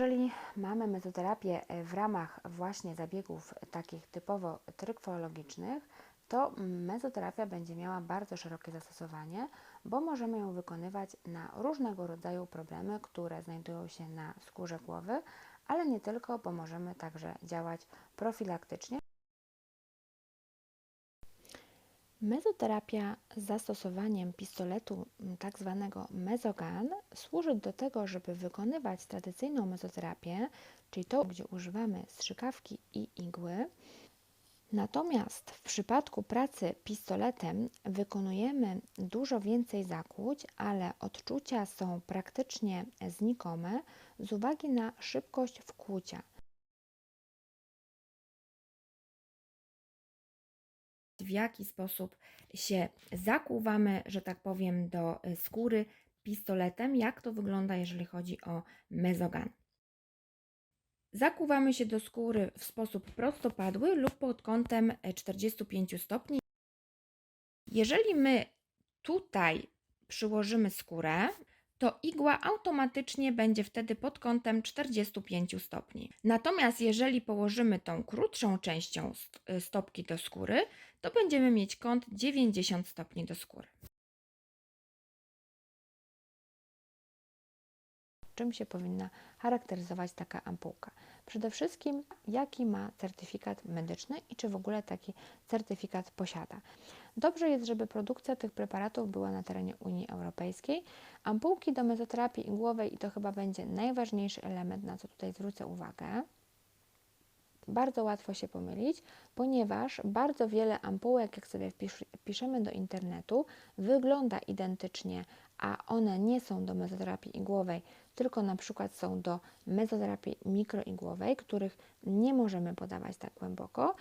Jeżeli mamy mezoterapię e, w ramach właśnie zabiegów takich typowo trykwoologicznych, to mezoterapia będzie miała bardzo szerokie zastosowanie, bo możemy ją wykonywać na różnego rodzaju problemy, które znajdują się na skórze głowy, ale nie tylko, bo możemy także działać profilaktycznie. Mezoterapia z zastosowaniem pistoletu m, tak zwanego mezogan służy do tego, żeby wykonywać tradycyjną mezoterapię, czyli to, gdzie używamy strzykawki i igły. Natomiast w przypadku pracy pistoletem wykonujemy dużo więcej zakłuć, ale odczucia są praktycznie znikome z uwagi na szybkość wkłucia. W jaki sposób się zakłuwamy, że tak powiem, do y, skóry pistoletem, jak to wygląda, jeżeli chodzi o mezogan. Zakuwamy się do skóry w sposób prostopadły lub pod kątem e, 45 stopni. Jeżeli my tutaj przyłożymy skórę, to igła automatycznie będzie wtedy pod kątem 45 stopni. Natomiast jeżeli położymy tą krótszą częścią st- stopki do skóry, to będziemy mieć kąt 90 stopni do skóry. Czym się powinna charakteryzować taka ampułka? Przede wszystkim, jaki ma certyfikat medyczny i czy w ogóle taki certyfikat posiada. Dobrze jest, żeby produkcja tych preparatów była na terenie Unii Europejskiej. Ampułki do mezoterapii igłowej i to chyba będzie najważniejszy element, na co tutaj zwrócę uwagę. Bardzo łatwo się pomylić, ponieważ bardzo wiele ampułek, jak sobie wpisz, wpiszemy do internetu, wygląda identycznie, a one nie są do mezoterapii igłowej, tylko na przykład są do mezoterapii mikroigłowej, których nie możemy podawać tak głęboko.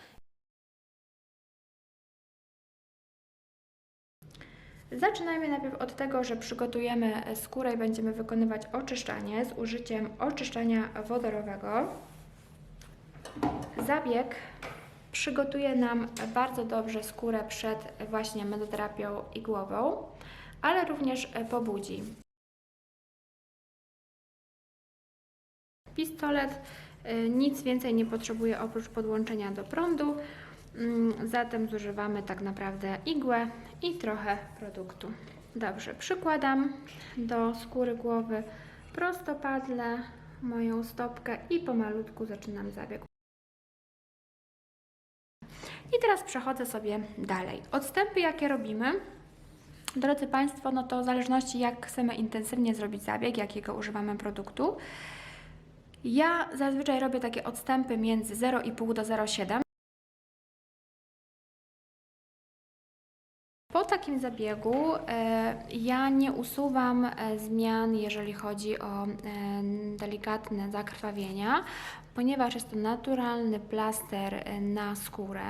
Zaczynajmy najpierw od tego, że przygotujemy skórę i będziemy wykonywać oczyszczanie z użyciem oczyszczania wodorowego. Zabieg przygotuje nam bardzo dobrze skórę przed właśnie medoterapią igłową, ale również pobudzi. Pistolet y, nic więcej nie potrzebuje oprócz podłączenia do prądu, Mm, zatem zużywamy tak naprawdę igłę i trochę produktu. Dobrze, przykładam do skóry głowy prostopadle moją stopkę i pomalutku zaczynam zabieg. I teraz przechodzę sobie dalej. Odstępy jakie robimy? Drodzy Państwo, no to w zależności jak chcemy intensywnie zrobić zabieg, jakiego używamy produktu, ja zazwyczaj robię takie odstępy między 0,5 do 0,7. Takim zabiegu e, ja nie usuwam e, zmian, jeżeli chodzi o e, delikatne zakrwawienia, ponieważ jest to naturalny plaster na skórę.